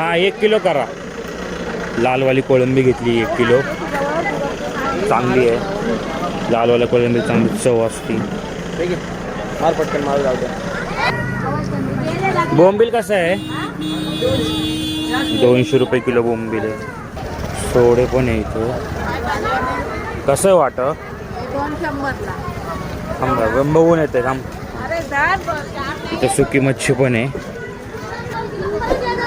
हा एक किलो करा. लालवाली कोळंबी घेतली एक किलो. चांगली आहे. लालवाली कोळंबी चांगली चव असते. पटकन माल जाऊ बोंबील कसं आहे? दोनशे रुपये किलो बोंबील आहे. सोडे पण आहे इथं. कसं आहे वाट? थांब बघून येते थांब. इथं सुकी मच्छी पण आहे.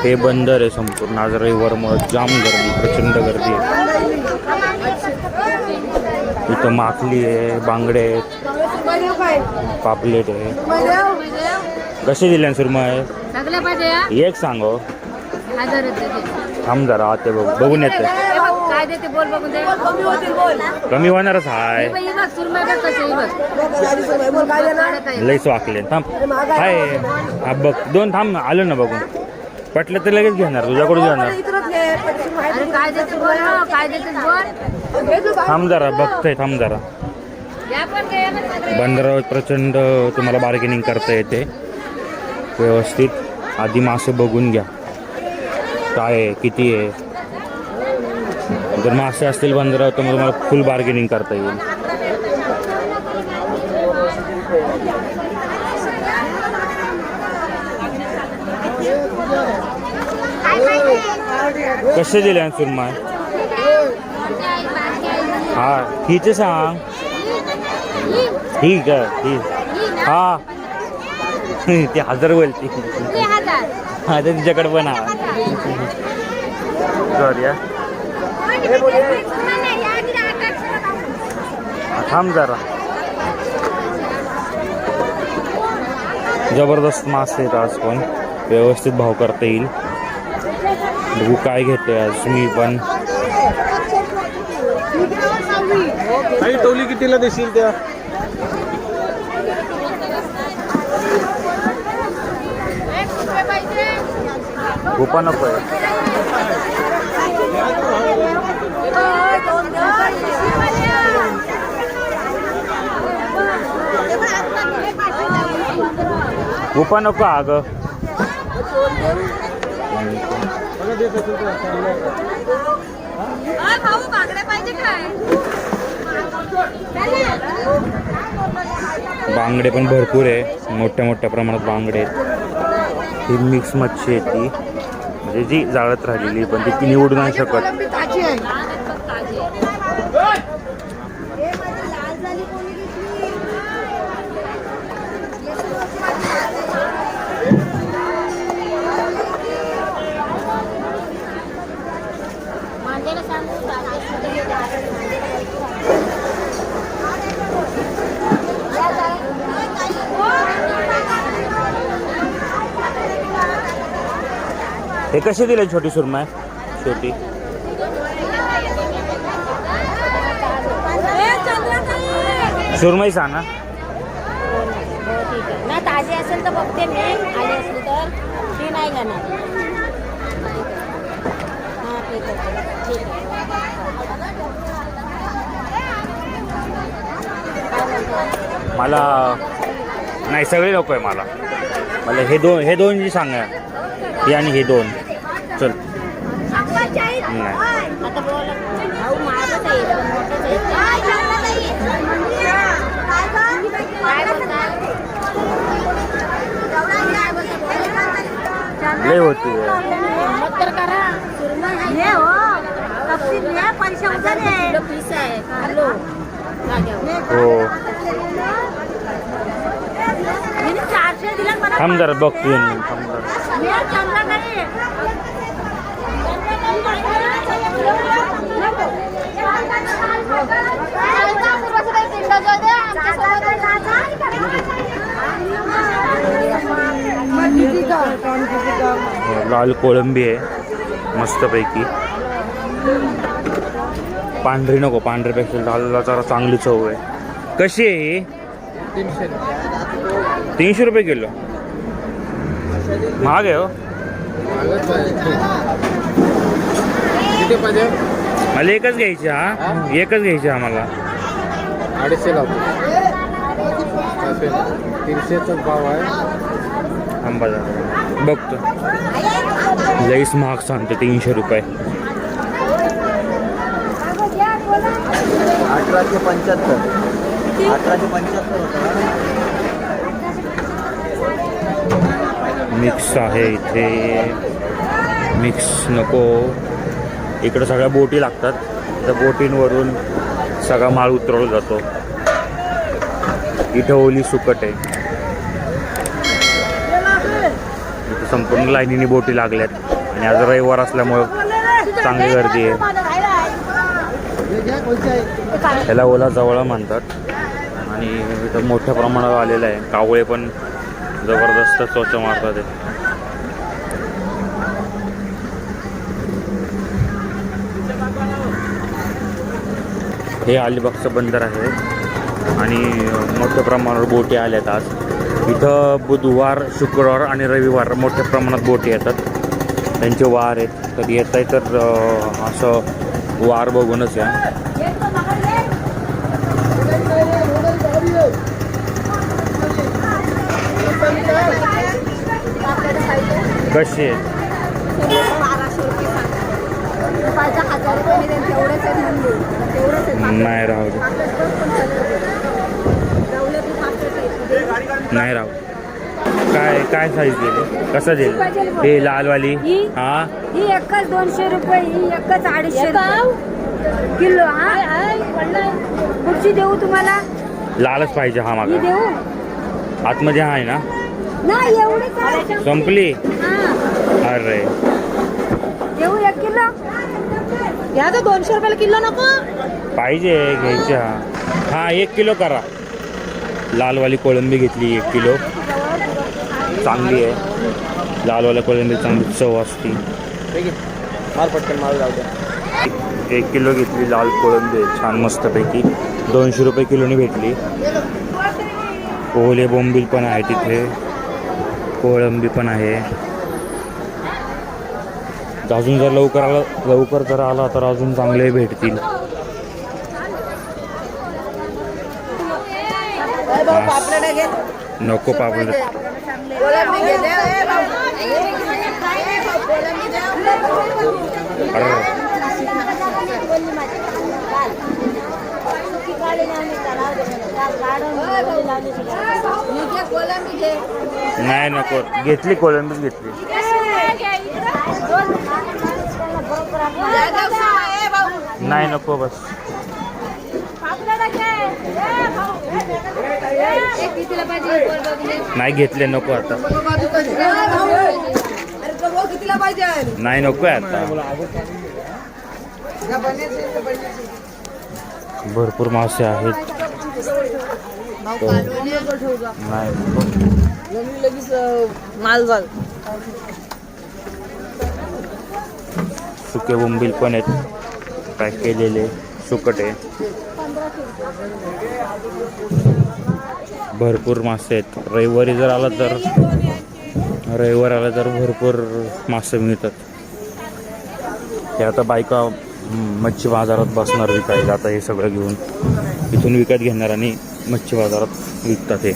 हे बंदर आहे संपूर्ण. आज रविवारमुळे जाम गर्दी प्रचंड गर्दी आहे. इथं माकली आहे बांगडे आहेत पापलेट आहे. कसे दिले सुरमय एक सांगो रुपये थांब जरा ते बघ. बघून येते. हे कमी होणारच हाय. हे हे. लईच वाकले. थांब. हाय. हा बघ. दोन थांब आलो ना बघून. पटलं तर लगेच घेणार तुझ्याकडून घेणार अरे काय देते बोल ना, काय देते बोल. थांब जरा बघतोय थांब जरा. बंदरावर प्रचंड तुम्हाला बार्गेनिंग करता येते. व्यवस्थित. आधी मासे बघून घ्या. काय आहे किती आहे. जर मासे असतील बंदरावर तर मग तुम्हाला फुल बार्गेनिंग करता येईल. कसे दिले सुरमाय हा हिच सांग. ठीक आहे ठीक. हा. ती हजार बोलती. किती हा तर तिच्याकडे पण हा सॉरी थांब जरा. जबरदस्त मासे आहेत आज पण व्यवस्थित भाव करता येईल. बघू काय घेते आज मी पण. आई टोली कितीला देशील त्या? गोपा नको. गोपा नको अगं. देत असेल तर. भाऊ बागड्या पाहिजे काय? बांगडे पण भरपूर आहे. मोठ्या मोठ्या प्रमाणात बांगडे आहेत. ही मिक्स मच्छी आहे ती. म्हणजे जी जाळत राहिलेली पण ती ती निवडू नाही शकत. हे कसे दिले छोटी सुरमाय छोटी. सुरमई सांग. ना ना ताजी असेल तर बघते मी. आली असली तर. ती नाही जाणार. हां ठीक आहे ठीक आहे. मला नाही सगळे लोक आहे मला. मला हे दोन हे दोन जी सांगा. हे आणि हे दोन. चल. लय होती हो. तपशील चारशे दिलं जरा बघतो थांब जरा मी आज जमला नाही हो, लाल कोळंबी आहे मस्तपैकी. पांढरी नको पांढरीपेक्षा लालला जरा चांगली चव आहे. कशी आहे ही? तीनशे रुपये किलो. महाग आहे हो. किती पाहिजे? मला एकच घ्यायची हा. एकच घ्यायची आम्हाला. अडीचशे लावतो. तीनशेचा भाव आहे. जरा. बघतो. लईच महाग सांगते तीनशे रुपये. अठराशे पंच्याहत्तर. अठराशे पंच्याहत्तर होतं मिक्स आहे इथे. मिक्स नको. इकडं सगळ्या बोटी लागतात. त्या बोटींवरून सगळा माळ उतरवला जातो. इथं ओली सुकट आहे. इथं संपूर्ण लाईनीने बोटी लागल्यात. आणि आज रविवार असल्यामुळं चांगली गर्दी आहे. त्याला ओला जवळ म्हणतात आणि इथं मोठ्या प्रमाणावर आलेलं आहे. कावळे पण जबरदस्त चोच मारतात हे अलिबागचं बंदर आहे. आणि मोठ्या प्रमाणावर बोटी आल्यात आज. इथं बुधवार शुक्रवार आणि रविवार मोठ्या प्रमाणात बोटी येतात. त्यांचे वार आहेत. कधी येत आहे तर असं वार बघूनच या. कसे आहेत हजार रुपये आहे म्हणून. तेवढेच आहे. नाही राहू दे. नाही राहू काय काय साईज दिली? कसं दिली? हे लालवाली? ही? हा? ही एकच दोनशे रुपये ही एकच अडीचशे रुपये. किलो हा? कुठची देऊ तुम्हाला? लालच पाहिजे हा ही मागा देऊ? आतमध्ये हा आहे ना? नाही आहे. संपली? हा. अरे देऊ एक किलो या तर दोनशे रुपयाला किलो नको? पाहिजे घ्यायची हा हा एक किलो करा. लालवाली कोळंबी घेतली एक किलो. चांगली आहे. लालवाली कोळंबी चांगली चव असते. ठीक आहे पटकन माल जाऊ द्या एक किलो घेतली लाल कोळंबी छान मस्तपैकी. दोनशे रुपये किलोनी भेटली. ओले बोंबील पण आहे तिथे. कोळंबी पण आहे. अजून जर लवकर आला लवकर जर आला तर अजून चांगले भेटतील. नको पापड. नाही नको. घेतली कोळंबीच घेतली. नाही नको बस. नाही घेतले नको आता. नाही नको आता. भरपूर मासे आहेत. हो. नाही माल जाल सुके बोंबील पण आहेत. पॅक केलेले. सुकट आहे. भरपूर मासे आहेत. रविवारी जर आला तर रविवार आला तर भरपूर मासे मिळतात. हे आता बायका मच्छी बाजारात बसणार विकायला. आता हे सगळं घेऊन इथून विकत घेणार आणि मच्छी बाजारात विकतात हे.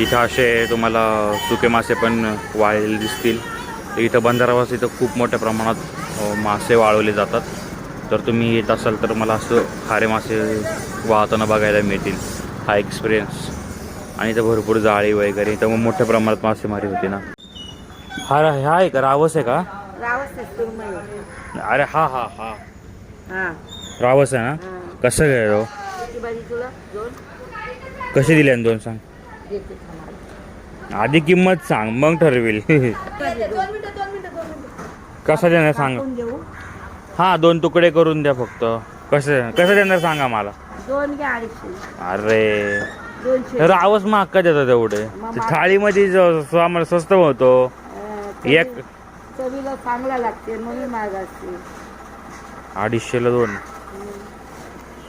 इथं असे तुम्हाला सुके मासे पण वाळलेले दिसतील. तर इथं बंदरावास इथं खूप मोठ्या प्रमाणात मासे वाळवले जातात. तर तुम्ही येत असाल तर मला असं खारे मासे वाहताना बघायला मिळतील. हा एक्सपिरियन्स आणि इथं भरपूर जाळी वगैरे इथं मग मोठ्या प्रमाणात मासेमारी होते ना. हा हा आहे का? रावस आहे का अरे हा हा हा. रावस आहे ना? कसं राव कसे दिले दोन सांग. आधी किंमत सांग मग ठरवेल. कसं देणार सांग. हा दोन तुकडे करून द्या फक्त. कसं कसं देणार सांगा मला? दोन घ्या अडीचशे. अरे. दोनशे. रावस महाग का देतात एवढे. ते थाळीमध्ये जो- आम्हाला स्वस्त होतो एक चवीला चांगला लागते म्हणून महाग असते. अडीचशेला दोन.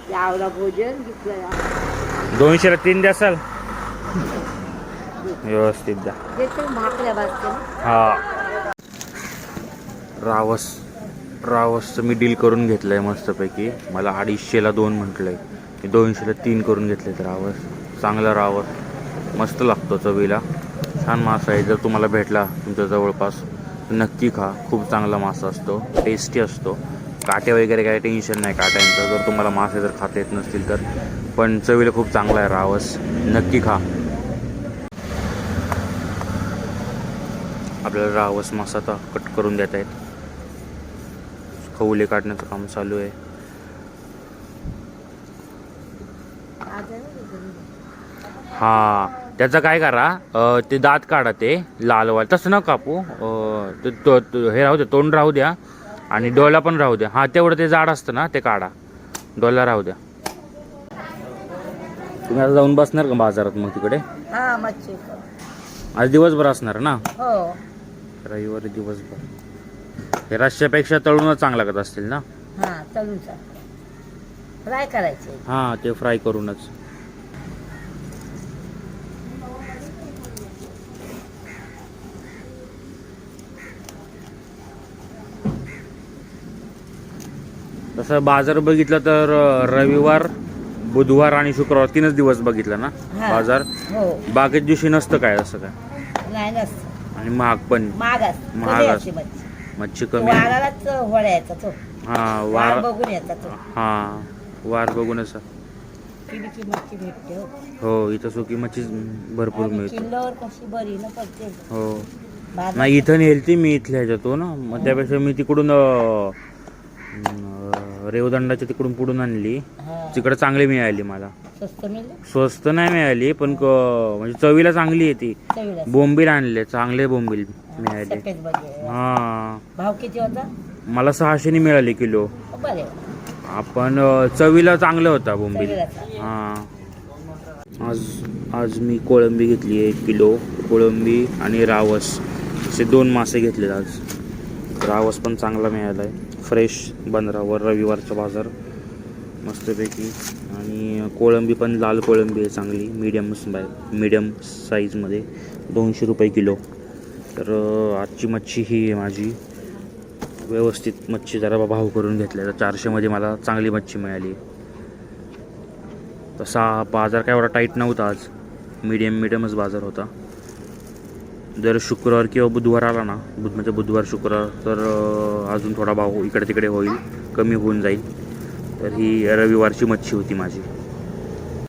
यावला भोजन घेतलं दोनशेला तीन द्यासाल? व्यवस्थित द्या हा रावस रावसचं मी डील करून घेतलंय मस्तपैकी. मला अडीचशेला दोन म्हटलंय. मी दोनशेला तीन करून घेतले तर रावस. चांगला रावस. मस्त लागतो चवीला. छान मासा आहे. जर तुम्हाला भेटला तुमच्या जवळपास नक्की खा. खूप चांगला मासा असतो. टेस्टी असतो. काटे वगैरे काही टेन्शन नाही काट्यांचं. जर तुम्हाला मासे जर खाता येत नसतील तर. पण चवीला खूप चांगला आहे रावस. नक्की खा. आपल्याला रावस मासा आता कट करून देत आहेत. खवले काढण्याचं काम चालू आहे. हा त्याचं काय करा ते दात काढा ते लालवाल तसं न कापू. हे राहू द्या तोंड राहू द्या आणि डोला पण राहू द्या. हा तेवढं ते जाड असतं ना ते काढा. डोला राहू द्या. तुम्ही आता जाऊन बसणार का बाजारात मग तिकडे? आज दिवसभर असणार ना? हो. रविवारी दिवसभर. हे रश्श्यापेक्षा तळूनच चांगला लागत असतील ना? हा तळून फ्राय करायचे. हां ते फ्राय करूनच. तसं बाजार बघितलं तर रविवार बुधवार आणि शुक्रवार तीनच दिवस बघितलं ना. बाजार? हो. बाकीच्या दिवशी नसतं काय असं काय? नाही नसतं. आणि महाग पण. महाग असतं महाग कमी असतं. असते मच्छी. मच्छी कमी आहे. वारालाच वळायचा तो. हा वार वार बघून यायचा तो. हा वार मच्छी भेटते हो. हो इथं सुकी मच्छी भरपूर आणि मिळते. किलोवर कशी बरी ना पडते. हो. बाजार- नाही इथं नेलती मी इथल्या ह्याच्यातून मग त्यापेक्षा मी तिकडून अं, अं, रेवदंडाच्या तिकडून पुढून आणली. हा, तिकडे चांगली मिळाली मला. स्वस्त मिळले? स्वस्त नाही मिळाली पण क- म्हणजे चवीला चांगली आहे ती. चवीला बोंबील आणले चांगले बोंबील मिळाले. सफेद बघे हा. भाव किती होता? मला सहाशेने मिळाली किलो. हो, बरे. आपण अं, चवीला चांगलं होता बोंबील. चवीला चांगलं. हा आज आज मी कोळंबी घेतली एक किलो. कोळंबी आणि रावस. असे दोन मासे घेतले आज. रावस पण चांगला मिळाला आहे फ्रेश बंदरावर रविवारचा बाजार. मस्तपैकी. आणि कोळंबी पण लाल कोळंबी आहे चांगली मीडियम मीडियम साईजमध्ये दोनशे रुपये किलो. तर आजची मच्छी ही आहे माझी. व्यवस्थित मच्छी जरा भाव करून घेतल्या. तर चारशेमध्ये मला चांगली मच्छी मिळाली. तसा बाजार काय एवढा टाईट नव्हता आज. मीडियम मीडियमच बाजार होता. जर शुक्रवार किंवा बुधवार आला ना बुध म्हणजे बुधवार शुक्रवार तर अजून थोडा भाव इकडे तिकडे होईल. कमी होऊन जाईल. तर ही रविवारची मच्छी होती माझी.